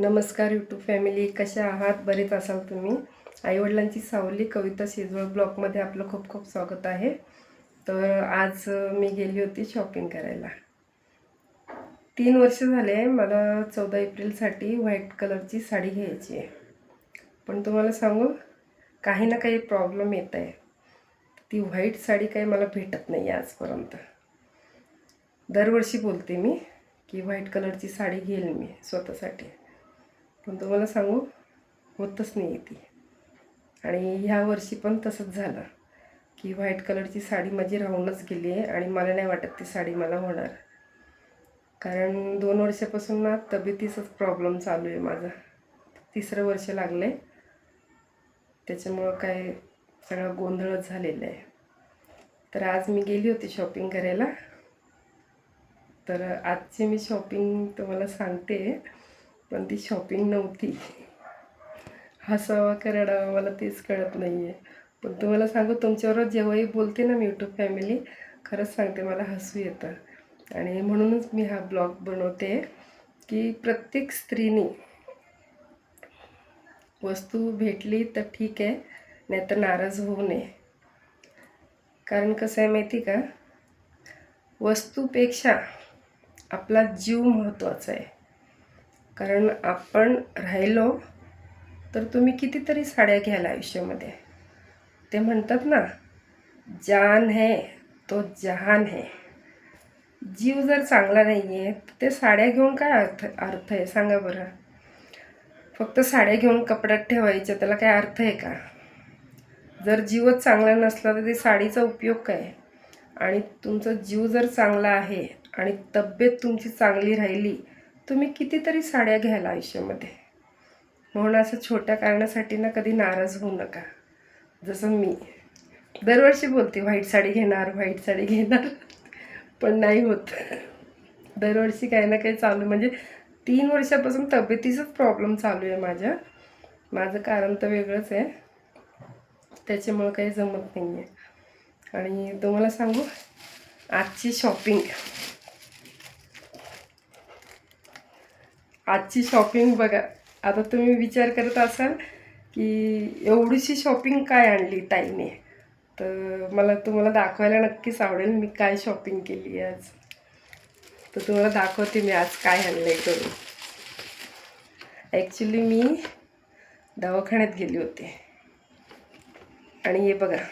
नमस्कार YouTube family कशा आहात? बरेच असाल तुम्ही? आईवडिलांची सावली कविता शिजवळ ब्लॉगमध्ये आपलं खूप खूप स्वागत आहे. तर आज मी गेली होती शॉपिंग करायला. तीन वर्ष झाले मला चौदा एप्रिलसाठी व्हाईट कलरची साडी घ्यायची आहे. पण तुम्हाला सांगू काही ना काही प्रॉब्लेम येत आहे. ती व्हाईट साडी काही मला भेटत नाही आहे आजपर्यंत. दरवर्षी बोलते मी की व्हाईट कलरची साडी घेईल मी स्वतःसाठी. पण तुम्हाला सांगू होतच नाही ती. आणि ह्या वर्षी पण तसंच झालं की व्हाईट कलरची साडी माझी राहूनच गेली आहे आणि मला नाही वाटत ती साडी मला होणार. कारण दोन वर्षापासून ना तब्येतीचाच प्रॉब्लेम चालू आहे माझा. तिसरं वर्ष लागलं आहे त्याच्यामुळं काय सगळा गोंधळच झालेला आहे. तर आज मी गेली होती शॉपिंग करायला. तर आजची मी शॉपिंग तुम्हाला सांगते. पण ती शॉपिंग नव्हती. हसावा कराडावा मला तेच कळत नाही आहे पण तुम्हाला सांगू तुमच्याबरोबर जेव्हाही बोलते ना मी यूट्यूब फॅमिली खरंच सांगते मला हसू येतं. आणि म्हणूनच मी हा ब्लॉग बनवते की प्रत्येक स्त्रीनी वस्तू भेटली तर ठीक आहे नाहीतर नाराज होऊ नये. कारण कसं आहे माहिती का? वस्तूपेक्षा आपला जीव महत्त्वाचा आहे. कारण आपण राहिलो तर तुम्ही कितीतरी साड्या घ्याल आयुष्यामध्ये. ते म्हणतात ना जान है तो जहान है. जीव जर चांगला नाही आहे तर ते साड्या घेऊन काय अर्थ अर्थ आहे? सांगा बरं. फक्त साड्या घेऊन कपड्यात ठेवायच्या त्याला काय अर्थ आहे का? जर जीवच चांगला नसला तर ते साडीचा उपयोग काय? आणि तुमचा जीव जर चांगला आहे आणि तब्येत तुमची चांगली राहिली तुम्ही कितीतरी साड्या घ्याल आयुष्यामध्ये. म्हणून असं छोट्या कारणासाठी ना कधी नाराज होऊ नका. जसं मी. दरवर्षी बोलते व्हाईट साडी घेणार व्हाईट साडी घेणार. पण नाही होत. दरवर्षी काही ना काही चालू म्हणजे तीन वर्षापासून तब्येतीचाच प्रॉब्लेम चालू आहे माझ्या. माझं कारण तर वेगळंच आहे. त्याच्यामुळं काही जमत नाही आहे आणि तुम्हाला सांगू आजची शॉपिंग आजची शॉपिंग बघा. आता तुम्ही विचार करत असाल की एवढीशी शॉपिंग काय आणली ताईने? तर मला तुम्हाला दाखवायला नक्कीच आवडेल मी काय शॉपिंग केली आहे आज. तर तुम्हाला दाखवते मी आज काय आणलं आहे करून. ॲक्च्युली मी दवाखान्यात गेली होते. आणि हे बघा.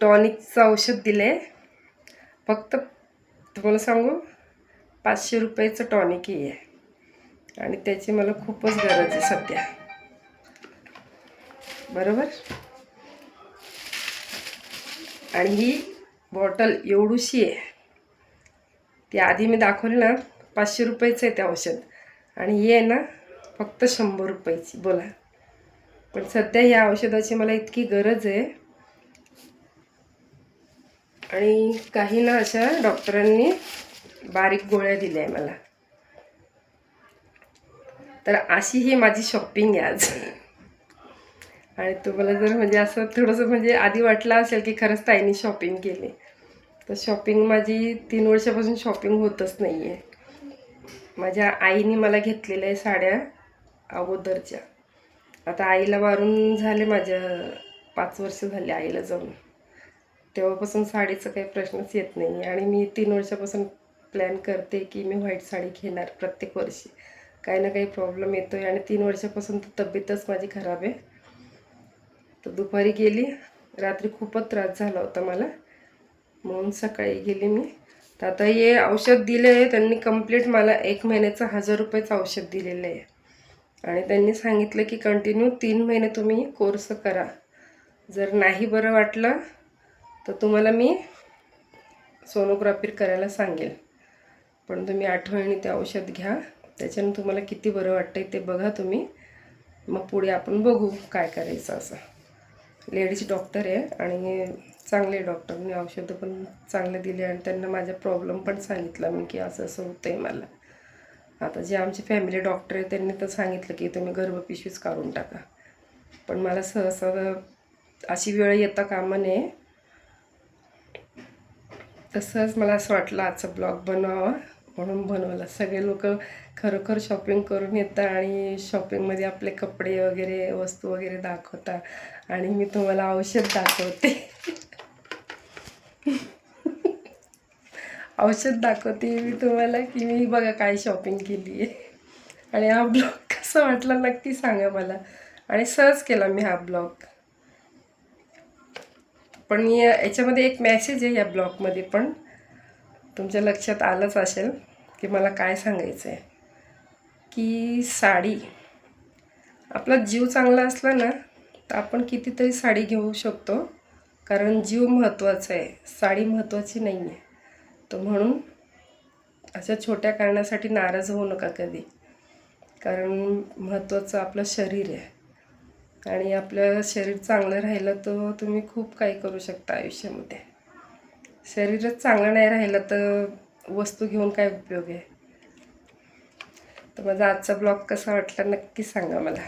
टॉनिकचं औषध दिलं आहे फक्त तुम्हाला सांगू पाचशे रुपयाचं टॉनिक आहे. आणि त्याची मला खूपच गरज आहे सध्या. बरोबर? आणि ही बॉटल एवढूशी आहे. ती आधी मी दाखवली ना पाचशे रुपयाचं आहे ते औषध. आणि हे आहे ना फक्त शंभर रुपयाची बोला. पण सध्या ह्या औषधाची मला इतकी गरज आहे. आणि काही ना अशा डॉक्टरांनी बारीक गोळ्या दिल्या आहे मला. तर अशी ही माझी शॉपिंग आहे आज. आणि तुम्हाला जर म्हणजे असं थोडंसं म्हणजे आधी वाटलं असेल की खरंच ताईने शॉपिंग केली. तर शॉपिंग माझी तीन वर्षापासून शॉपिंग होतच नाही आहे माझ्या आईने मला घेतलेल्या आहे साड्या अगोदरच्या. आता आईला वारून झाले माझ्या पाच वर्ष झाले आईला जाऊन. तेव्हापासून साडीचं काही प्रश्नच येत नाही आणि मी तीन वर्षापासून प्लॅन करते की मी व्हाईट साडी घेणार प्रत्येक वर्षी. काही ना काही प्रॉब्लेम येतो आहे आणि तीन वर्षापासून तर तब्येतच माझी खराब आहे. तर दुपारी गेली रात्री खूपच त्रास झाला होता मला. म्हणून सकाळी गेली मी. तर आता हे औषध दिलं आहे त्यांनी कंप्लीट मला एक महिन्याचं हजार रुपयाचं औषध दिलेलं आहे. आणि त्यांनी सांगितलं की कंटिन्यू तीन महिने तुम्ही कोर्स करा. जर नाही बरं वाटलं तर तुम्हाला मी सोनोग्राफी करायला सांगेल. पण तुम्ही आठवणी ते औषध घ्या. त्याच्यानं तुम्हाला किती बरं वाटतं ते बघा तुम्ही. मग पुढे आपण बघू काय करायचं असं. लेडीज डॉक्टर आहे आणि चांगले डॉक्टरने औषधं पण चांगले दिले आणि त्यांना माझा प्रॉब्लेम पण सांगितला मी की असं असं होतं आहे मला. आता जे आमचे फॅमिली डॉक्टर आहे त्यांनी तर सांगितलं की तुम्ही गर्भपिशवीच काढून टाका. पण मला सहसा अशी वेळ येता कामा नये. तसंच मला असं वाटलं आजचा ब्लॉग बनवावा. म्हणून बनवला सगळे लोक खरोखर शॉपिंग करून येतात आणि शॉपिंगमध्ये आपले कपडे वगैरे वस्तू वगैरे दाखवतात. आणि मी तुम्हाला औषध दाखवते. औषध दाखवते मी तुम्हाला की मी बघा काय शॉपिंग केली आहे आणि हा ब्लॉग कसा वाटला नक्की सांगा मला. आणि सहज केला मी हा ब्लॉग पण मी याच्यामध्ये एक मेसेज आहे या ब्लॉगमध्ये पण. तुमच्या लक्षात आलंच असेल की मला काय सांगायचं आहे. की साडी आपला जीव चांगला असला ना तर आपण कितीतरी साडी घेऊ शकतो. कारण जीव महत्त्वाचा आहे साडी महत्त्वाची नाही आहे. तर म्हणून अशा छोट्या कारणासाठी नाराज होऊ नका कधी. कारण महत्त्वाचं आपलं शरीर आहे. आणि आपलं शरीर चांगलं राहिलं तर तुम्ही खूप काही करू शकता आयुष्यामध्ये. शरीरच चांगलं नाही राहिलं तर वस्तू घेऊन काय उपयोग आहे? तर माझा आजचा ब्लॉग कसा वाटला नक्की सांगा मला.